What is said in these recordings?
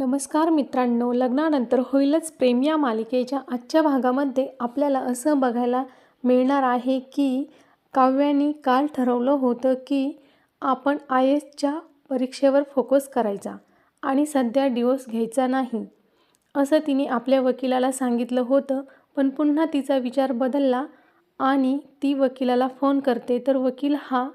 नमस्कार मित्रांनो लग्नानंतर होईलच प्रेम या मालिकेच्या आजच्या भागामध्ये आपल्याला असं बघायला मिळणार आहे की काव्याने काल ठरवलं होतं की आपण आय एसच्या परीक्षेवर फोकस करायचा आणि सध्या डिवोर्स घ्यायचा नाही. असं तिने आपल्या वकिलाला सांगितलं होतं पण पुन्हा तिचा विचार बदलला आणि ती वकिलाला फोन करते. तर वकील हा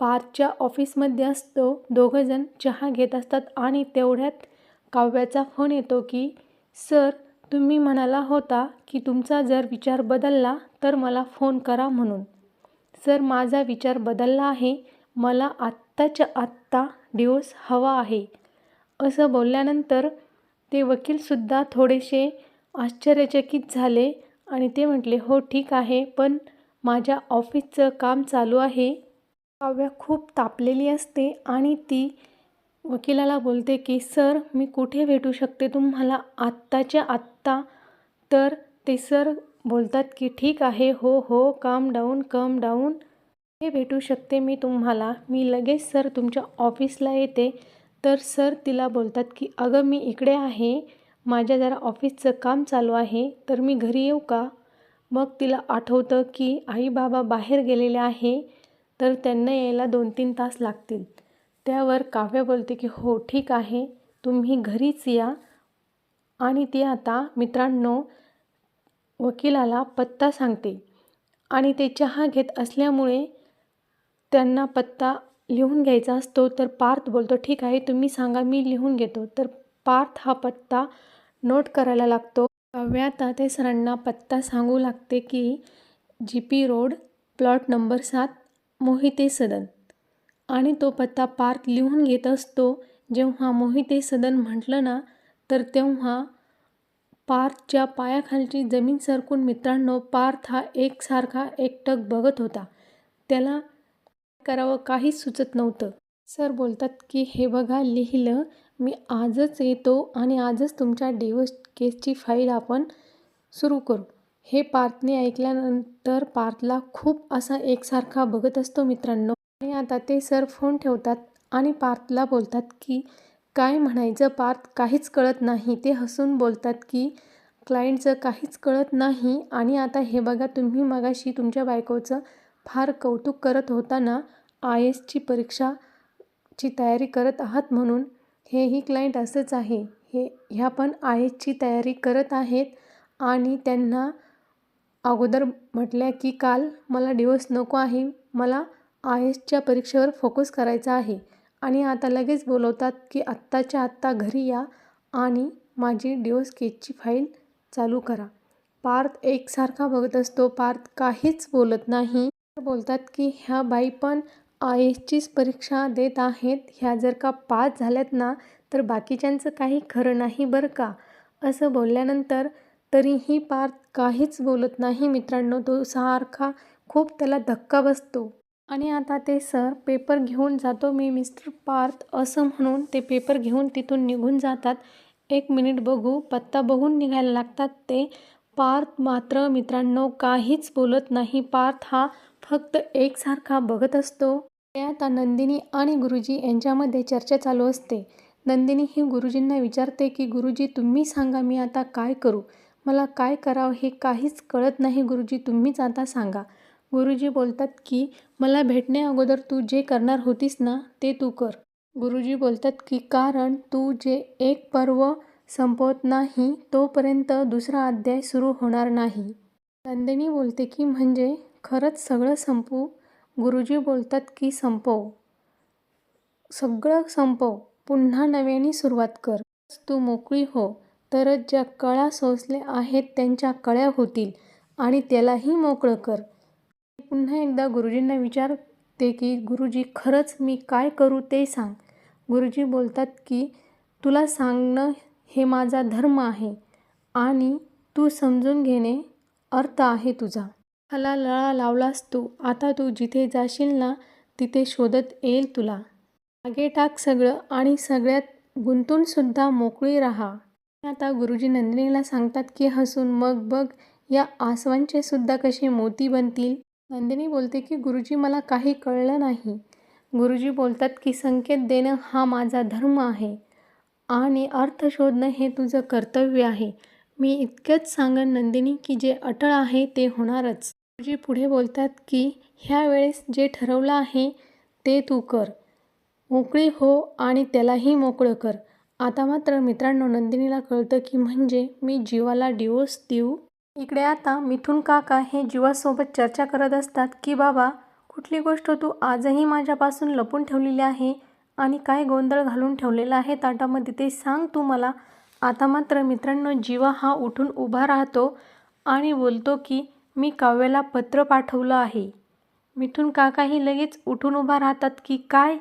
पार्कच्या ऑफिसमध्ये असतो. दोघंजण चहा घेत असतात आणि तेवढ्यात काव्याचा फोन येतो की सर तुम्ही म्हणाला होता की तुमचा जर विचार बदलला तर मला फोन करा म्हणून. सर माझा विचार बदलला आहे. मला आत्ताच्या आत्ता डिवोर्स हवा आहे. असं बोलल्यानंतर ते वकीलसुद्धा थोडेसे आश्चर्यचकित झाले आणि ते म्हटले हो ठीक आहे पण माझ्या ऑफिसचं काम चालू आहे. काव्या खूप तापलेली असते आणि ती वकिलाला बोलते की सर मी कुठे भेटू शकते? तुम्हाला आत्ताच्या आत्ता तर ते सर बोलतात की ठीक आहे हो हो काम डाऊन कम डाऊन. हे भेटू शकते मी तुम्हाला? मी लगेच सर तुमच्या ऑफिसला येते. तर सर तिला बोलतात की अगं मी इकडे आहे. माझ्या जरा ऑफिसचं काम चालू आहे. तर मी घरी येऊ का? मग तिला आठवतं की आई बाबा बाहेर गेलेले आहे. तर त्यांना यायला दोन तीन तास लागतील. त्यावर काव्य बोलते की हो ठीक आहे. तुम्ही घरीच या. आणि ती आता मित्रांनो वकिलाला पत्ता सांगते. आणि ते चहा घेत असल्यामुळे त्यांना पत्ता लिहून घ्यायचा असतो. तर पार्थ बोलतो ठीक आहे तुम्ही सांगा मी लिहून घेतो. तर पार्थ हा पत्ता नोट करायला लागतो. काव्य आता ते सरांना पत्ता सांगू लागते की G P road plot number सात मोहिते सदन. आणि तो पत्ता पार्थ लिहून घेत असतो. जेव्हा मोहिते सदन म्हटलं ना तर तेव्हा पार्थच्या पायाखालची जमीन सरकून मित्रांनो पार्थ हा एकसारखा एकटक बघत होता. त्याला करावं काहीच सुचत नव्हतं. सर बोलतात की हे बघा लिहिलं मी आजच येतो आणि आजच तुमच्या डिवोर्स केसची फाईल आपण सुरू करू. हे पार्थने ऐकल्यानंतर पार्थला खूप असा एकसारखा बघत असतो मित्रांनो. आणि आता ते सर फोन ठेवतात आणि पार्थला बोलतात की काय म्हणायचं पार्थ? काहीच कळत नाही. ते हसून बोलतात की क्लायंटचं काहीच कळत नाही आणि आता हे बघा तुम्ही मगाशी तुमच्या बायकोचं फार कौतुक करत होताना आय एसची परीक्षाची तयारी करत आहात म्हणून? हेही क्लायंट असंच आहे. हे ह्या पण आय एसची तयारी करत आहेत आणि त्यांना अगोदर म्हटल्या की काल मला डिवोर्स नको आहे. मला आय एसच्या परीक्षेवर फोकस करायचा आहे आणि आता लगेच बोलवतात की आत्ताच्या आत्ता घरी या आणि माझी डिओ स्केचची फाईल चालू करा. पार्थ एकसारखा बघत असतो. पार्थ काहीच बोलत नाही. बोलतात की ह्या बाई पण आय एसचीच परीक्षा देत आहेत. ह्या जर का पास झाल्यात ना तर बाकीच्यांचं काही खरं नाही बरं का? असं बोलल्यानंतर तरीही पार्थ काहीच बोलत नाही मित्रांनो. तो सारखा खूप त्याला धक्का बसतो. आणि आता ते सर पेपर घेऊन जातो. मी मिस्टर पार्थ असं म्हणून ते पेपर घेऊन तिथून निघून जातात. एक मिनिट बघू. पत्ता बघून निघायला लागतात ते. पार्थ मात्र मित्रांनो काहीच बोलत नाही. पार्थ हा फक्त एकसारखा बघत असतो. ते आता नंदिनी आणि गुरुजी यांच्यामध्ये चर्चा चालू असते. नंदिनी ही गुरुजींना विचारते की गुरुजी तुम्ही सांगा मी आता काय करू? मला काय करावं हे काहीच कळत नाही. गुरुजी तुम्हीच आता सांगा. गुरुजी बोलतात की मला भेटण्याअगोदर तू जे करणार होतीस ना ते तू कर. गुरुजी बोलतात की कारण तू जे एक पर्व संपवत नाही तोपर्यंत दुसरा अध्याय सुरू होणार नाही. नंदिनी बोलते की म्हणजे खरंच सगळं संपू? गुरुजी बोलतात की संपव. सगळं संपव. पुन्हा नव्याने सुरुवात कर. तू मोकळी हो. तरच ज्या कळा सोसल्या आहेत त्यांच्या कळ्या होतील आणि त्यालाही मोकळं कर. पुन्हा एकदा गुरुजींना विचारते की गुरुजी खरंच मी काय करू ते सांग. गुरुजी बोलतात की तुला सांगणं हे माझा धर्म आहे आणि तू समजून घेणे अर्थ आहे तुझा. मला लळा लावलास तू. आता तू जिथे जाशील ना तिथे शोधत येईल तुला. मागे टाक सगळं आणि सगळ्यात गुंतूनसुद्धा मोकळी राहा. आता गुरुजी नंदिनीला सांगतात की हसून मग बघ या आसवांचे सुद्धा कसे मोती बनतील. नंदिनी बोलते की गुरुजी मला काही कळलं नाही. गुरुजी बोलतात की संकेत देणं हा माझा धर्म आहे आणि अर्थ शोधणं हे तुझं कर्तव्य आहे. मी इतकंच सांगन नंदिनी की जे अटळ आहे ते होणारच. गुरुजी पुढे बोलतात की ह्या वेळेस जे ठरवलं आहे ते तू कर. मोकळी हो आणि त्यालाही मोकळं कर. आता मात्र मित्रांनो नंदिनीला कळतं की म्हणजे मी जीवाला डिवोर्स देऊ इकडे आता मिथून काका हे जीवासोबत चर्चा करत असतात की बाबा कुठली गोष्ट तू आजही माझ्यापासून लपून ठेवलेली आहे आणि काय गोंधळ घालून ठेवलेला आहे ताटामध्ये ते सांग तू मला. आता मात्र मित्रांनो जीवा हा उठून उभा राहतो आणि बोलतो की मी काव्याला पत्र पाठवलं आहे. मिथून काकाही लगेच उठून उभा राहतात की काय?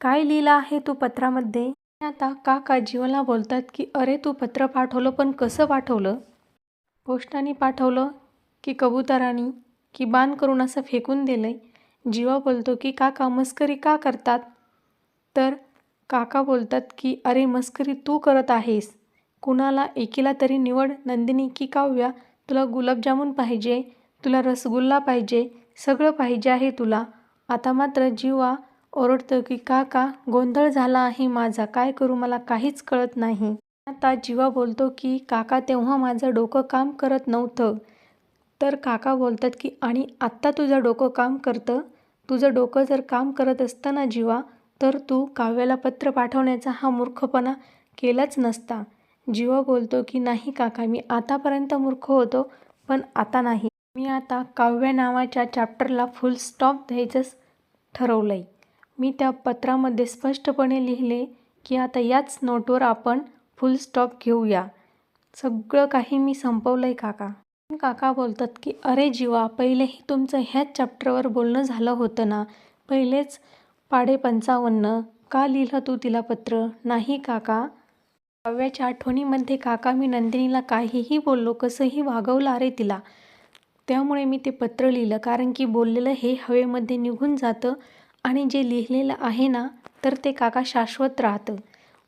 काय लिहिलं आहे तू पत्रामध्ये? आता काका जीवाला बोलतात की अरे तू पत्र पाठवलं पण कसं पाठवलं? पोस्टाने पाठवलं की कबुतरानी की बाण करून असं फेकून दिलं आहे जीवा बोलतो की काका मस्करी का करतात? तर काका बोलतात की अरे मस्करी तू करत आहेस. कुणाला एकीला तरी निवड. नंदिनी की काव्या तुला गुलाबजामुन पाहिजे तुला रसगुल्ला पाहिजे सगळं पाहिजे आहे तुला. आता मात्र जीवा ओरडतो की काका गोंधळ झाला आहे माझा. काय करू? मला काहीच कळत नाही. आता जीवा बोलतो की काका तेव्हा माझं डोकं काम करत नव्हतं. तर काका बोलतात की आणि आत्ता तुझं डोकं काम करतं? तुझं डोकं जर काम करत असतं ना जीवा तर तू काव्याला पत्र पाठवण्याचा हा मूर्खपणा केलाच नसता. जीवा बोलतो की नाही काका मी आतापर्यंत मूर्ख होतो पण आता नाही. मी आता काव्य नावाच्या चॅप्टरला फुल स्टॉप द्यायचंच ठरवलं आहे मी त्या पत्रामध्ये स्पष्टपणे लिहिले की आता याच नोटवर आपण फुल स्टॉप घेऊया. सगळं काही मी संपवलं आहे काका. काका बोलतात की अरे जीवा पहिलेही तुमचं ह्याच चॅप्टरवर बोलणं झालं होतं ना? पहिलेच पाडे पंचावन्न. का लिहिलं तू तिला पत्र? नाही काका. काव्याच्या आठवणीमध्ये काका मी नंदिनीला काहीही बोललो कसंही वागवलं अरे तिला. त्यामुळे मी ते पत्र लिहिलं कारण की बोललेलं हे हवेमध्ये निघून जातं आणि जे लिहिलेलं आहे ना तर ते काका शाश्वत राहतं.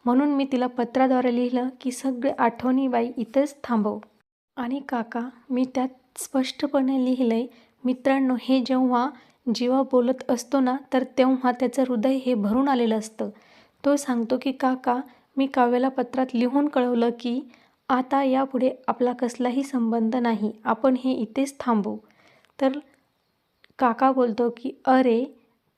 म्हणून मी तिला पत्राद्वारे लिहिलं की सगळे आठवणी बाई इथंच थांबव. आणि काका मी त्यात स्पष्टपणे लिहिलं आहे मित्रांनो हे जेव्हा जीवा बोलत असतो ना तर तेव्हा त्याचं हृदय हे भरून आलेलं असतं. तो सांगतो की काका मी काव्याला पत्रात लिहून कळवलं की आता यापुढे आपला कसलाही संबंध नाही आपण हे इथेच थांबू तर काका बोलतो की अरे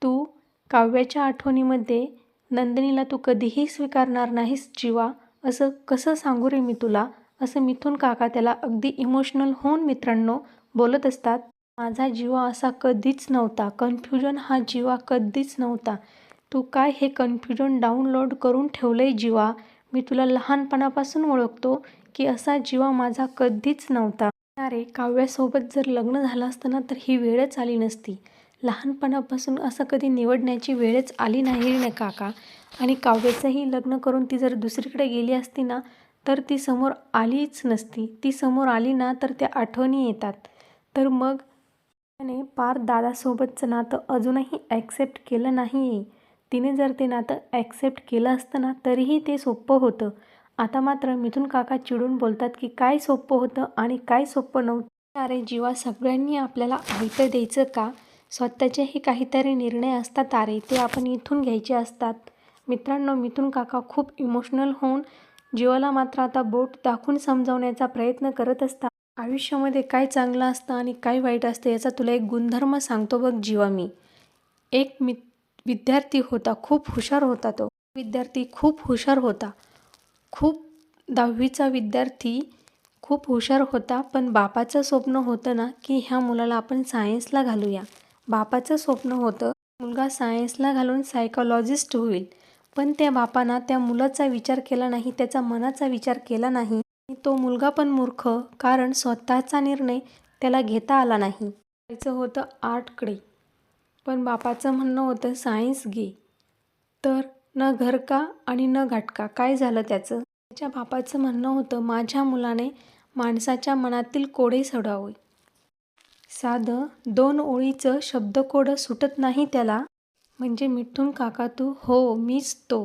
तू काव्याच्या आठवणीमध्ये नंदिनीला तू कधीही स्वीकारणार नाहीस जीवा. असं कसं सांगू रे मी तुला? असं मिथून काका त्याला अगदी इमोशनल होऊन मित्रांनो बोलत असतात. माझा जीवा असा कधीच नव्हता. कन्फ्युजन हा जीवा कधीच नव्हता. तू काय हे कन्फ्युजन डाउनलोड करून ठेवलं आहे जीवा? मी तुला लहानपणापासून ओळखतो की असा जीवा माझा कधीच नव्हता. अरे काव्यासोबत जर लग्न झालं असतं ना तर ही वेळच आली नसती. लहानपणापासून असं कधी निवडण्याची वेळच आली नाही ना काका. आणि काव्याचंही लग्न करून ती जर दुसरीकडे गेली असती ना तर ती समोर आलीच नसती. ती समोर आली ना तर त्या आठवणी येतात. तर मग त्याने पार दादासोबतचं नातं अजूनही ॲक्सेप्ट केलं नाही आहे तिने जर ते नातं ॲक्सेप्ट केलं असतं ना तरीही ते सोपं होतं. आता मात्र मिथून काका चिडून बोलतात की काय सोपं होतं आणि काय सोपं नव्हतं? अरे जीवा सगळ्यांनी आपल्याला ऐकं द्यायचं का? स्वतःचेही काहीतरी निर्णय असतात अरे ते आपण इथून घ्यायचे असतात. मित्रांनो मिथून काका खूप इमोशनल होऊन जीवाला मात्र आता बोट दाखवून समजावण्याचा प्रयत्न करत असतात. आयुष्यामध्ये काय चांगलं असतं आणि काय वाईट असतं याचा तुला एक गुणधर्म सांगतो बघ जीवा मी. एक मि विद्यार्थी होता खूप हुशार होता तो. विद्यार्थी खूप हुशार होता. खूप दहावीचा विद्यार्थी खूप हुशार होता पण बापाचं स्वप्न होतं ना की ह्या मुलाला आपण सायन्सला घालूया. बापाचं स्वप्न होतं. मुलगा सायन्सला घालून सायकॉलॉजिस्ट होईल. पण त्या बापानं त्या मुलाचा विचार केला नाही त्याचा मनाचा विचार केला नाही. तो मुलगा पण मूर्ख कारण स्वतःचा निर्णय त्याला घेता आला नाही. त्याचं होतं आर्टकडे. पण बापाचं म्हणणं होतं सायन्स घे. तर न घर का आणि न घाटका काय झालं त्याचं? त्याच्या बापाचं म्हणणं होतं माझ्या मुलाने माणसाच्या मनातील कोडे सोडावे साधं दोन ओळीचं शब्दकोडं सुटत नाही त्याला. म्हणजे मिठून काका तू हो मीच तो.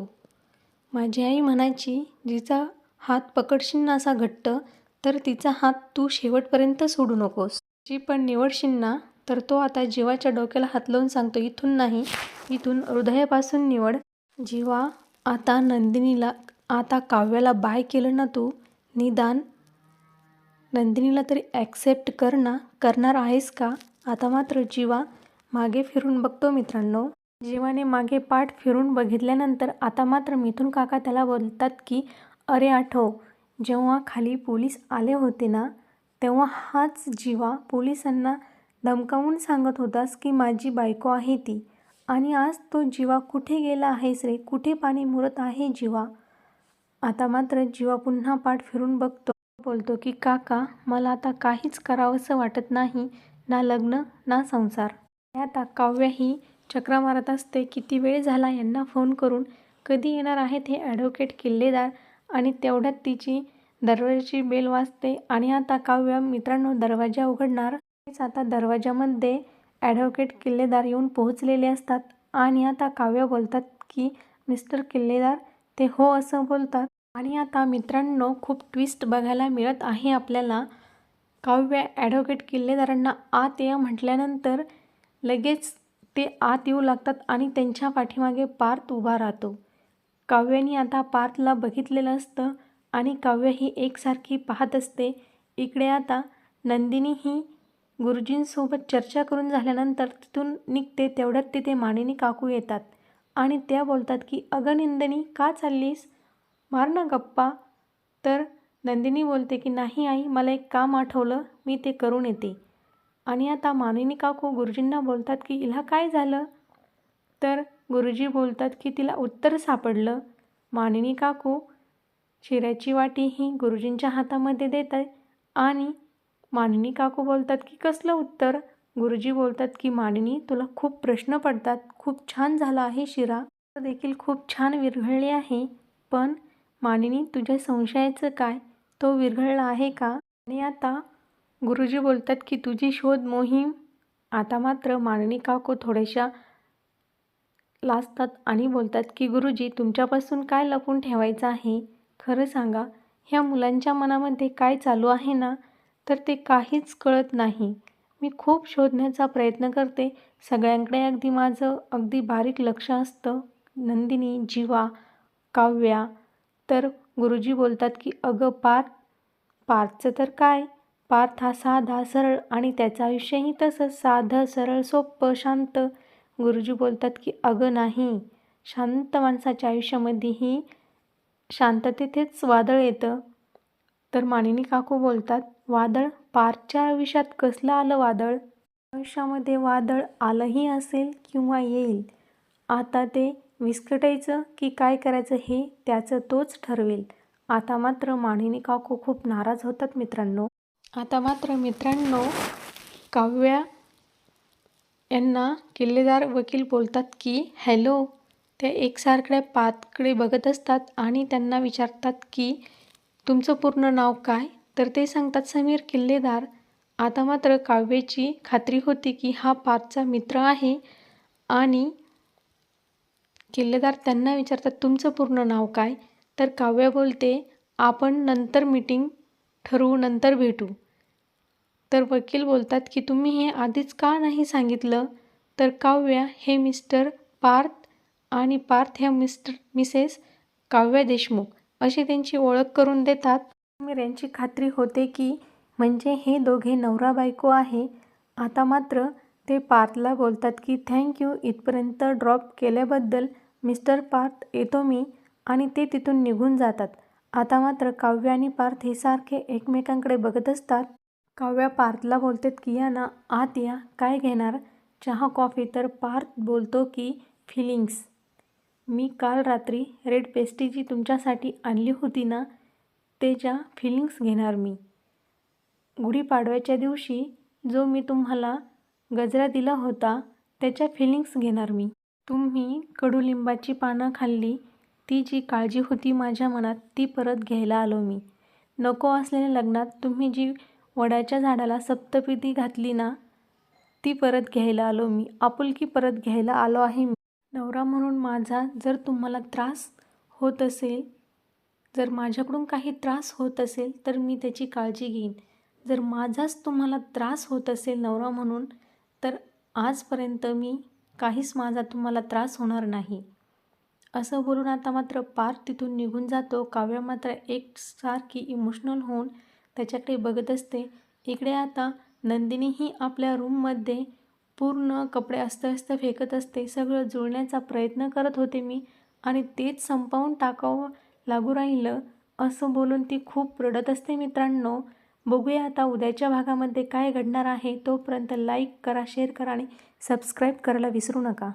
माझी आई म्हणायची जिचा हात पकडशील ना असा घट्ट तर तिचा हात तू शेवटपर्यंत सोडू नकोस. जी पण निवडशील ना तर तो आता जीवाच्या डोक्याला हात लावून सांगतो इथून नाही इथून हृदयापासून निवड. जीवा आता नंदिनीला आता काव्याला बाय केलं ना तू निदान नंदिनीला तरी ॲक्सेप्ट कर ना. करणार आहेस का? आता मात्र जीवा मागे फिरून बघतो मित्रांनो. जीवाने मागे पाठ फिरून बघितल्यानंतर आता मात्र मिथून काका त्याला बोलतात की अरे आठव जेव्हा खाली पोलीस आले होते ना तेव्हा हाच जीवा पोलिसांना धमकावून सांगत होतास की माझी बायको आहे ती. आणि आज तो जीवा कुठे गेला आहेस रे? कुठे पाणी मुरत आहे जीवा? आता मात्र जीवा पुन्हा पाठ फिरून बघतो. बोलतो की काका मला आता काहीच करावंसं वाटत नाही ना लग्न ना संसार. आता काव्य ही चक्रा मारत असते. किती वेळ झाला यांना फोन करून. कधी येणार आहेत हे ॲडव्होकेट किल्लेदार आणि तेवढ्यात तिची दरवाजाची बेल वाजते. आणि आता काव्य मित्रांनो दरवाजा उघडणार. तेच आता दरवाजामध्ये ॲडव्होकेट किल्लेदार येऊन पोहोचलेले असतात. आणि आता काव्य बोलतात की मिस्टर किल्लेदार ते हो असं बोलतात. आणि आता मित्रांनो खूप ट्विस्ट बघायला मिळत आहे आपल्याला. काव्य ॲडव्होकेट किल्लेदारांना आत या म्हटल्यानंतर लगेच ते आत येऊ लागतात आणि त्यांच्या पाठीमागे पार्थ उभा राहतो. काव्याने आता पार्थला बघितलेलं असतं आणि काव्य ही एकसारखी पाहत असते. इकडे आता नंदिनी ही गुरुजींसोबत चर्चा करून झाल्यानंतर तिथून निघते तेवढ्यात तिथे मानिनी काकू येतात आणि त्या बोलतात की अगं नंदिनी का चाललीस? मार ना गप्पा. तर नंदिनी बोलते की नाही आई मला एक काम आठवलं. मी ते करून येते. आणि आता मानिनी काकू गुरुजींना बोलतात की हिला काय झालं? तर गुरुजी बोलतात की तिला उत्तर सापडलं. मानिनी काकू शिऱ्याची वाटी ही गुरुजींच्या हातामध्ये देत आहे. आणि मानिनी काकू बोलतात की कसलं उत्तर? गुरुजी बोलतात की मानिनी तुला खूप प्रश्न पडतात. खूप छान झाला आहे शिरा. देखील खूप छान विरघळले आहे. पण मानिनी तुझ्या संशयाचं काय? तो विरघळला आहे का? आणि आता गुरुजी बोलतात की तुझी शोध मोहीम? आता मात्र मानिनी काकू थोड्याशा लाजतात आणि बोलतात की गुरुजी तुमच्यापासून काय लपून ठेवायचं आहे? खरं सांगा ह्या मुलांच्या मनामध्ये काय चालू आहे ना? तर ते काहीच कळत नाही. मी खूप शोधण्याचा प्रयत्न करते. सगळ्यांकडे अगदी माझं अगदी बारीक लक्ष असतं. नंदिनी जीवा काव्या तर गुरुजी बोलतात की अगं पार्थ पार्थचं तर काय? पार्थ हा साधा सरळ आणि त्याचं आयुष्यही तसंच साधं सरळ सोपं शांत. गुरुजी बोलतात की अगं नाही. शांत माणसाच्या आयुष्यामध्येही शांततेथेच वादळ येतं. तर मानिनी काकू बोलतात वादळ? पारच्या आयुष्यात कसलं आलं वादळ? आयुष्यामध्ये वादळ आलंही असेल किंवा येईल? आता ते विस्कटायचं की काय करायचं हे त्याचं तोच ठरवेल. आता मात्र मानिनी काकू खूप नाराज होतात मित्रांनो. आता मात्र मित्रांनो काव्या यांना किल्लेदार वकील बोलतात की हॅलो. ते एकसारख्या पातकडे बघत असतात आणि त्यांना विचारतात की तुमचं पूर्ण नाव काय? तर ते सांगतात समीर किल्लेदार. आता मात्र काव्याची खात्री होती की हा पातचा मित्र आहे आणि किल्लेदार त्यांना विचारतात तुमचं पूर्ण नाव काय? तर काव्य बोलते आपण नंतर मीटिंग ठरवू नंतर भेटू. तर वकील बोलतात की तुम्ही हे आधीच का नाही सांगितलं? तर काव्या हे मिस्टर पार्थ आणि पार्थ ह्या मिस्टर मिसेस काव्या देशमुख. अशी त्यांची ओळख करून देतात. समीर यांची खात्री होते की म्हणजे हे दोघे नवरा बायको आहे. आता मात्र ते पार्थला बोलतात की थँक्यू इथपर्यंत ड्रॉप केल्याबद्दल मिस्टर पार्थ येतो मी. आणि ते तिथून निघून जातात. आता मात्र काव्य आणि पार्थ हे सारखे एकमेकांकडे बघत असतात. काव्या पार्थला बोलतात की या ना आत या काय घेणार? चहा कॉफी? तर पार्थ बोलतो की फिलिंग्स. मी काल रात्री रेड पेस्टी जी तुमच्यासाठी आणली होती ना त्याच्या फिलिंग्स घेणार मी. गुढीपाडव्याच्या दिवशी जो मी तुम्हाला गजरा दिला होता त्याच्या फिलिंग्स घेणार मी. तुम्ही कडुलिंबाची पानं खाल्ली ती जी काळजी होती माझ्या मनात ती परत घ्यायला आलो मी. नको असलेल्या लग्नात तुम्ही जी वडाच्या झाडाला सप्तपिती घातली ना ती परत घ्यायला आलो मी. आपुलकी परत घ्यायला आलो आहे मी. नवरा म्हणून माझा जर तुम्हाला त्रास होत असेल जर माझ्याकडून काही त्रास होत असेल तर मी त्याची काळजी घेईन. जर माझाच तुम्हाला त्रास होत असेल नवरा म्हणून तर आजपर्यंत मी काहीच माझा तुम्हाला त्रास होणार नाही. असं बोलून आता मात्र पार्थ तिथून निघून जातो. काव्या मात्र एकसारखी इमोशनल होऊन त्याच्याकडे बघत असते. इकडे आता नंदिनीही आपल्या रूममध्ये पूर्ण कपडे अस्तव्यस्त फेकत असते. सगळं जुळण्याचा प्रयत्न करत होते मी आणि तेच संपवून टाकावं लागू राहिलं असं बोलून ती खूप रडत असते मित्रांनो. बघूया आता उद्याच्या भागामध्ये काय घडणार आहे तोपर्यंत लाईक करा शेअर करा आणि सबस्क्राईब करायला विसरू नका.